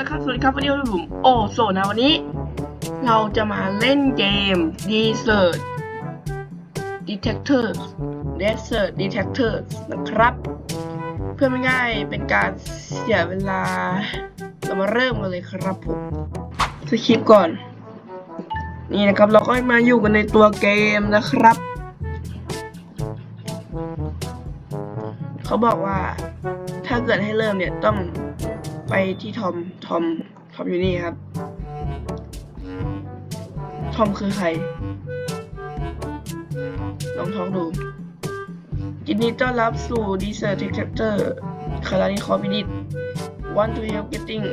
แล้วครับสวัสดีครับวันนี้ผมโอ้โซนะวันนี้ เราจะมาเล่นเกม Desert Detectors Desert Detectors นะครับ เพื่อไม่ง่ายเป็นการเสียเวลา เรามาเริ่มกันเลยครับผมสคริปก่อน นี่นะครับเราก็มาอยู่กันในตัวเกมนะครับ เขาบอกว่าถ้าเกิดให้เริ่มเนี่ยต้อง ไปที่ทอม ทอม ทอมอยู่นี่ครับ ทอมคือใคร ลองท้องดูยินดีต้อนรับสู่ Desert Detector คารานิคอพิดิต Want to help getting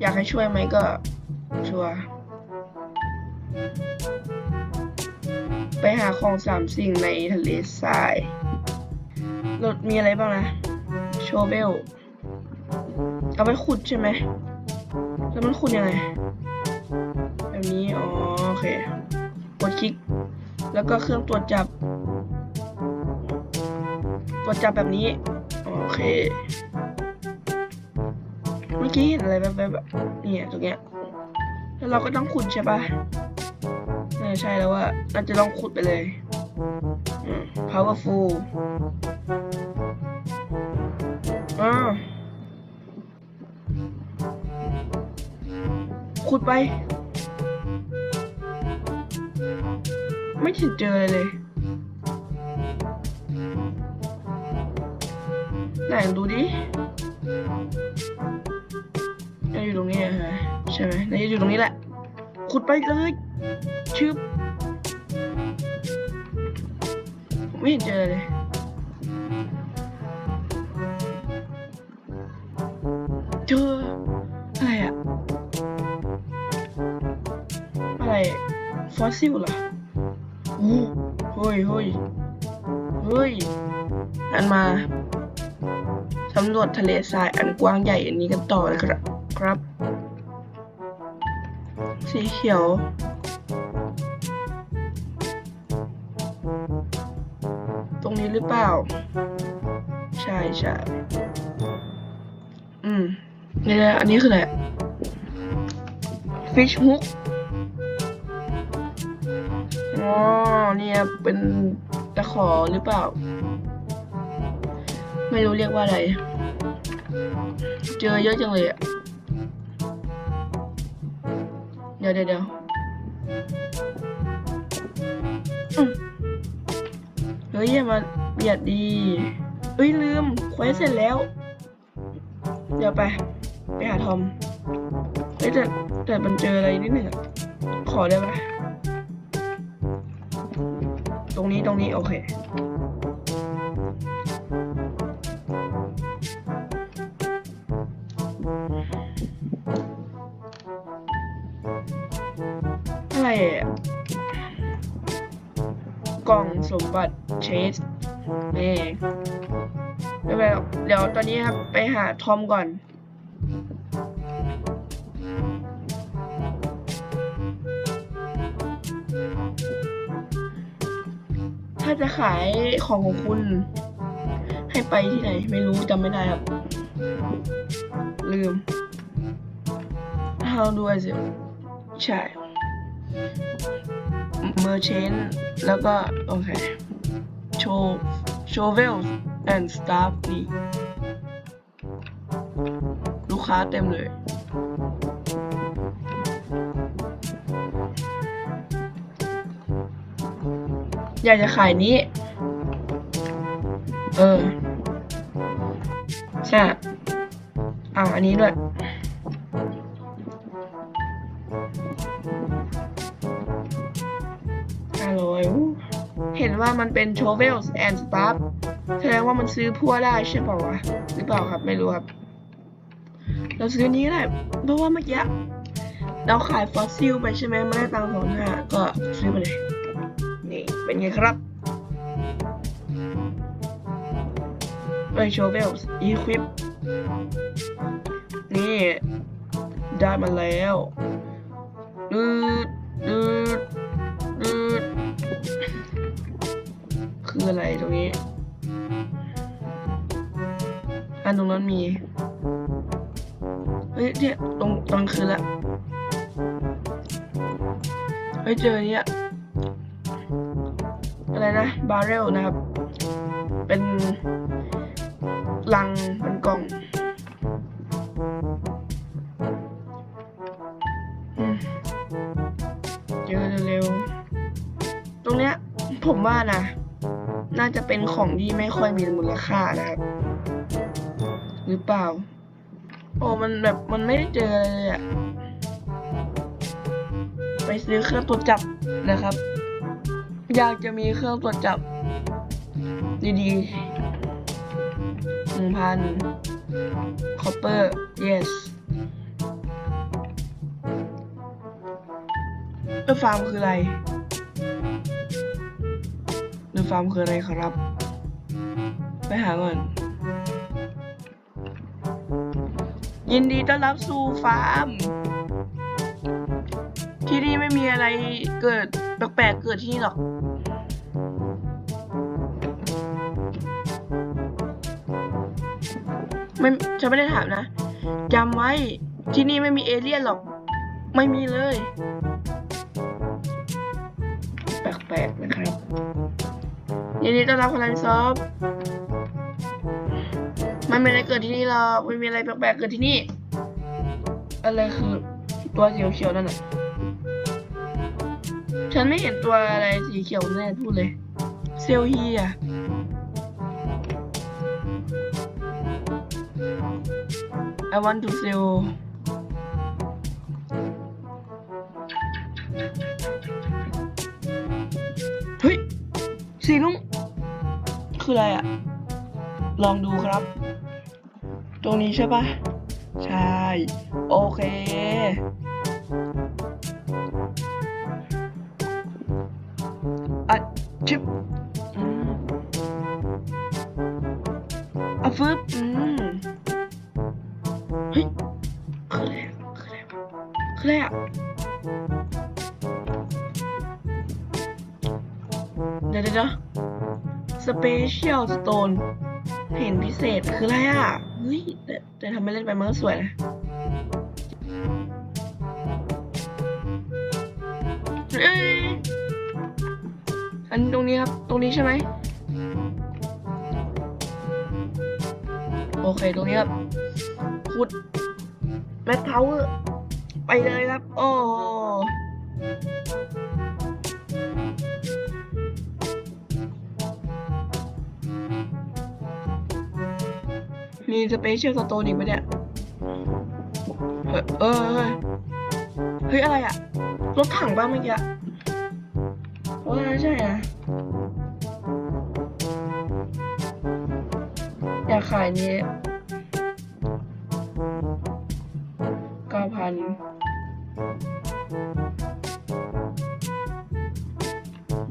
อยากให้ช่วยไหมก็ชัวร์ไปหาของสามสิ่งในทะเลทรายรถมีอะไรบ้างนะ โชเวลเอาไปขุดใช่ไหม แล้วมันขุดยังไง แบบนี้ อ๋อ โอเค กดคลิก แล้วก็เครื่องตรวจจับ ตรวจจับแบบนี้ โอเค เมื่อกี้เห็นอะไรแบบแบบเนี่ยตรงเนี้ย แล้วเราก็ต้องขุดใช่ปะเออใช่แล้วว่าเราจะต้องขุดไปเลย powerful อ่าขุดไป ไม่ถึงเจอเลย ไหนดูดิน่าอยู่ตรงนี้อะฮะใช่ไหมน่าจะอยู่ตรงนี้แหละ ขุดไปเลยชึบไม่เห็นเจอเลย ฟอสซิลเหรอโอ้เฮ้ยเฮ้ยเฮ้ยอันมาสำรวจทะเลทรายอันกว้างใหญ่อันนี้กันต่อเลยครับครับ สีเขียวตรงนี้หรือเปล่า ใช่ใช่อืมนี่แหละอันนี้คืออะไร fish hook อ๋อ เนี่ยเป็นตะขอหรือเปล่า ไม่รู้เรียกว่าอะไร เจอเยอะจังเลยอะเดี๋ยวเดี๋ยวเดี๋ยวเฮ้ยอย่ามาเบียดดีเอ้ยลืมเควสเสร็จแล้ว เดี๋ยวไป ไปหาทอมเฮ้ยแต่แต่มันเจออะไรนิดหนึ่งอะขอได้ไหม ตรงนี้ตรงนี้โอเค อะไรอะกล่องสมบัติเชสนี่ไม่เป็นไรหรอกเดี๋ยวตอนนี้ครับไปหาทอมก่อน ขายของของคุณ ให้ไปที่ไหน ไม่รู้จำไม่ได้ครับ ลืม How do I say ใช่ Merchant แล้วก็โอเค Show Shovels and Stuff นี่ ลูกค้าเต็มเลย อยากจะขายนี้ เออ ใช่ เอาอันนี้ด้วยห้าร้อยเห็นว่ามันเป็น Shovels and Stuff แสดงว่ามันซื้อพั่วได้ใช่เปล่าวะ หรือเปล่าครับ ไม่รู้ครับ เราซื้อนี้ก็ได้เพราะว่าเมื่อกี้เราขายฟอสซิลไปใช่ไหมไม่ได้ตังค์สองห้าก็ซื้อไปเลย เป็นไงครับเอ้ย Shovels Equip นี่ ได้มาแล้วดืดดืดดืดคืออะไรตรงนี้ อันตรงนั้นมี เฮ้ยเนี่ยตรงตอนคืนละเฮ้ยเจอเนี่ย อะไรนะบาร์เรลนะครับ เป็นลังเป็นกล่องเจอเร็วๆตรงเนี้ยผมว่านะ น่าจะเป็นของที่ไม่ค่อยมีมูลค่านะครับ หรือเปล่า โอ้มันแบบมันไม่ได้เจออะไรเลยอะไปซื้อเครื่องตรวจจับนะครับ อยากจะมีเครื่องตรวจจับ ดีๆหนึ่งพันคอปเปอร์ yes เออฟาร์มคืออะไรเดอฟาร์มคืออะไรครับ ไปหาก่อน ยินดีต้อนรับสู่ฟาร์ม ที่นี่ไม่มีอะไรเกิด แปลกๆเกิดที่นี่หรอก ไม่ฉันไม่ได้ถามนะจำไว้ที่นี่ไม่มีเอเลี่ยนหรอก ไม่มีเลย แปลกๆนะครับยินดีต้อนรับคุณไลฟ์ซอฟไม่มีอะไรเกิดที่นี่หรอกไม่มีอะไรแปลกๆเกิดที่นี่ อะไรคือตัวเขียวๆนั่นน่ะ ฉันไม่เห็นตัวอะไรสีเขียวแน่พูดเลย เซลฮีอะ I want to sell เฮ้ย สีนุ่งคืออะไรอะลองดูครับ ตรงนี้ใช่ปะใช่ โอเค เปเชียลสโตนเห็นพิเศษคืออะไรอะ เฮ้ย แต่แต่ทำไม่เล่นไปมันก็สวยนะเอ้ยอันตรงนี้ครับ ตรงนี้ใช่ไหม โอเค ตรงนี้ครับขุดแมทเทาเวอร์ไปเลยครับ โอ้ มีสเปเชียลสโตนอีกไหมเนี่ยเฮ้ยเออเฮ้ยเฮ้ย อะไรอะรถถังบ้างเมื่อกี้อะว่าน่าใช่นะอยากขายนี้เก้าพัน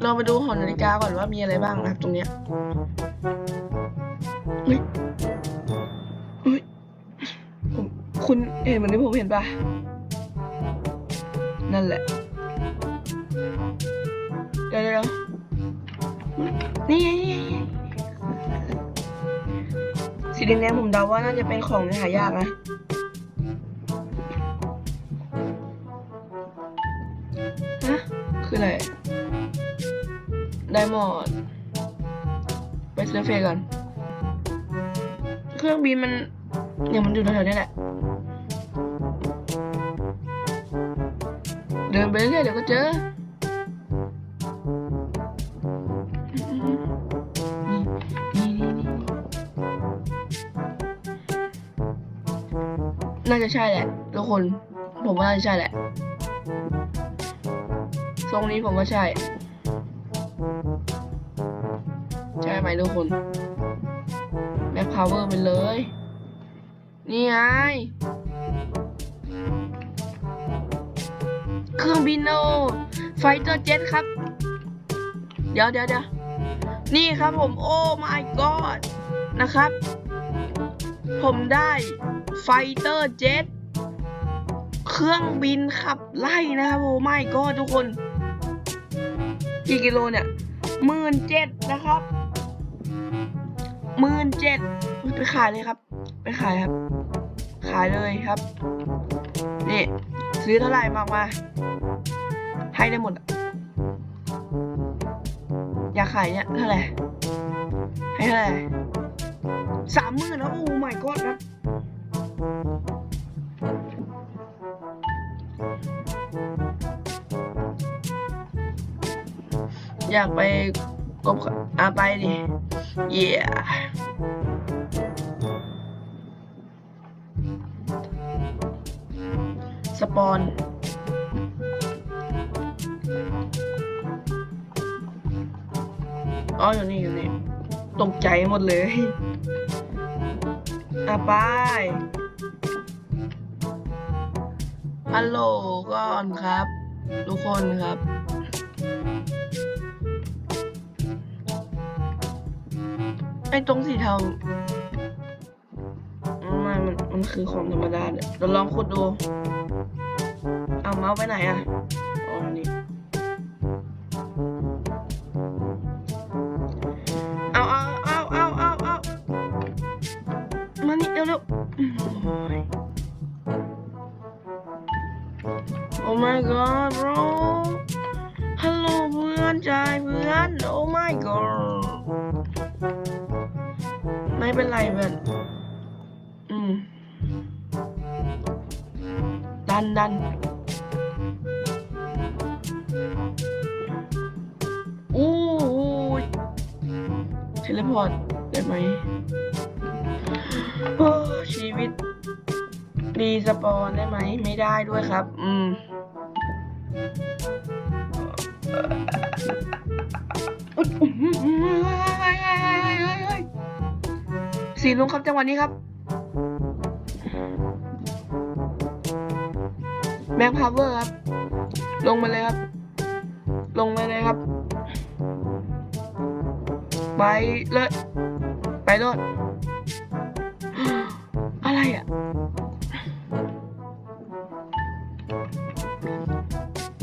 เรามาดูหอนาฬิกาก่อนว่ามีอะไรบ้างนะครับตรงเนี้ย คุณเห็นเหมือนที่ผมเห็นปะนั่นแหละ เดี๋ยวเดี๋ยวนี่ไงนี่ไงนี่ไงสีแดงๆผมเดาว่าน่าจะเป็นของหายากนะฮะคืออะไรไดมอนด์ไปซื้อเฟก่อน เครื่องบินมันเนี่ยมันอยู่แถวๆนี้แหละ ดินไปเรื่อยเดี๋ยวก็เจอนี่นี่นี่น่าจะใช่แหละทุกคน ผมว่าน่าจะใช่แหละ ทรงนี้ผมว่าใช่ ใช่ไหมทุกคนแบ็คพาวเวอร์ไปเลย นี่ไง เครื่องบินโนไฟเตอร์เจ็ตครับ เดี๋ยวเดี๋ยวเดี๋ยวนี่ครับผมโอ้ my god นะครับ ผมได้ไฟเตอร์เจ็ตเครื่องบินขับไล่นะครับโอ้ my god ทุกคน กี่กิโลเนี่ยหมื่นเจ็ดนะครับหมื่นเจ็ดไปขายเลยครับ ไปขายครับ ขายเลยครับ นี่ ซื้อเท่าไหร่มากมา ให้ได้หมด อยากขายเนี่ยเท่าไหร่ ให้เท่าไหร่สามหมื่นนะโอ้ my god ครับอยากไปกบอาไปดิเย่ สปอน อ๋อ อยู่นี่ อยู่นี่ ตกใจหมดเลยอาไปฮัลโหลก่อนครับ ทุกคนครับไอ้ตรงสีเทาไมันมัน มันคือของธรรมดาเนี่ยเราลองขุดดู เอาเมาส์ไปไหนอะอ๋อนี่เอาเอาเอาเอาเอาเอามานี่เร็วเร็วโอ้ย Oh my god bro ฮัลโหลเพื่อนใจเพื่อน Oh my god ไม่เป็นไรเพื่อนอืม ดันดัน เทเลพอร์ตได้ไหมโอ้ชีวิตรีสปอนได้ไหม ไม่ได้ด้วยครับ อืมสีลุงครับจังหวะนี้ครับแบงค์พาวเวอร์ครับ ลงมาเลยครับ ลงมาเลยครับ ไปเลย ไปรถอะไรอะ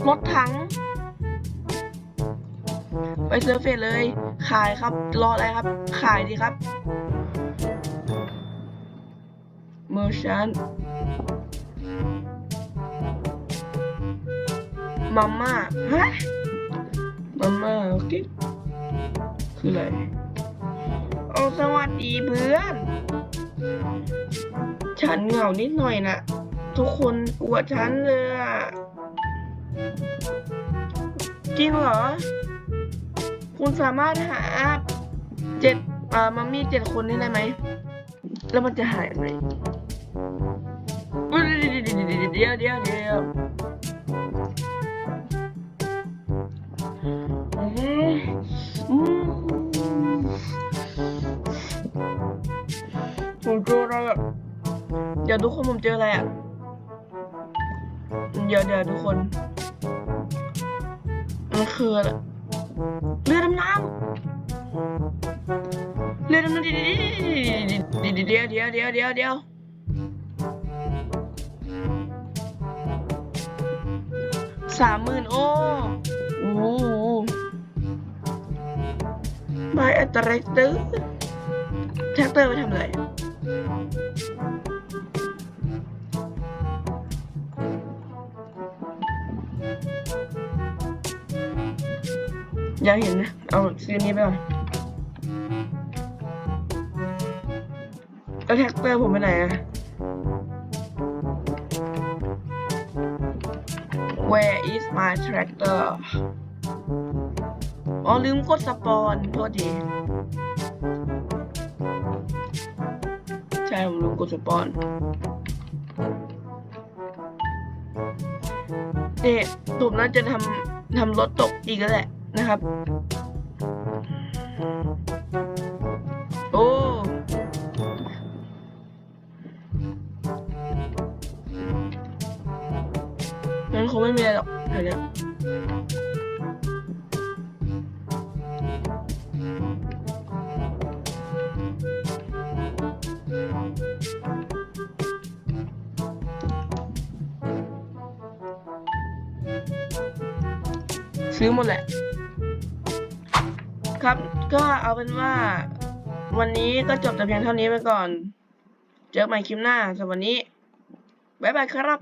รถถัง ไปเซอร์เฟสเลย ขายครับ รออะไรครับ ขายดีครับ เมอร์ชันมาม่าฮะมาม่าโอเค คืออะไรโอ้สวัสดีเพื่อน ฉันเหงานิดหน่อยนะทุกคนกลัวฉันเลยอะจริงเหรอ คุณสามารถหาเจ็ดอ่ามัมมี่เจ็ดคนนี้ได้ไหม แล้วมันจะหายไหมเดี๋ยวเดี๋ยวเดี๋ยว เดี๋ยวทุกคนผมเจออะไรอะ เดี๋ยวเดี๋ยวทุกคนมันคืออะไรเรือดำน้ำเรือดำน้ำเดี๋ยวเดี๋ยวเดี๋ยวเดี๋ยวเดี๋ยวเดี๋ยวสามหมื่นโอ้โอ้บายอัตราเตอร์แท็กเตอร์ไปทำอะไร ยากเห็นนะเอาซื้อนี้ไปก่อนแล้วแท็กเตอร์ผมไปไหนอะ Where is my tractor อ๋อลืมกดสปอนโทษทีใช่ผมลืมกดสปอนนี่ผมน่าจะทำทำรถตกอีกแล้วแหละ นะครับ โอ้งั้นคงไม่มีอะไรหรอกแถวนี้ซื้อหมดแหละ ครับ ก็เอาเป็นว่า วันนี้ก็จบแต่เพียงเท่านี้ไปก่อน เจอกันใหม่คลิปหน้าสำหรับวันนี้ บ๊ายบายครับ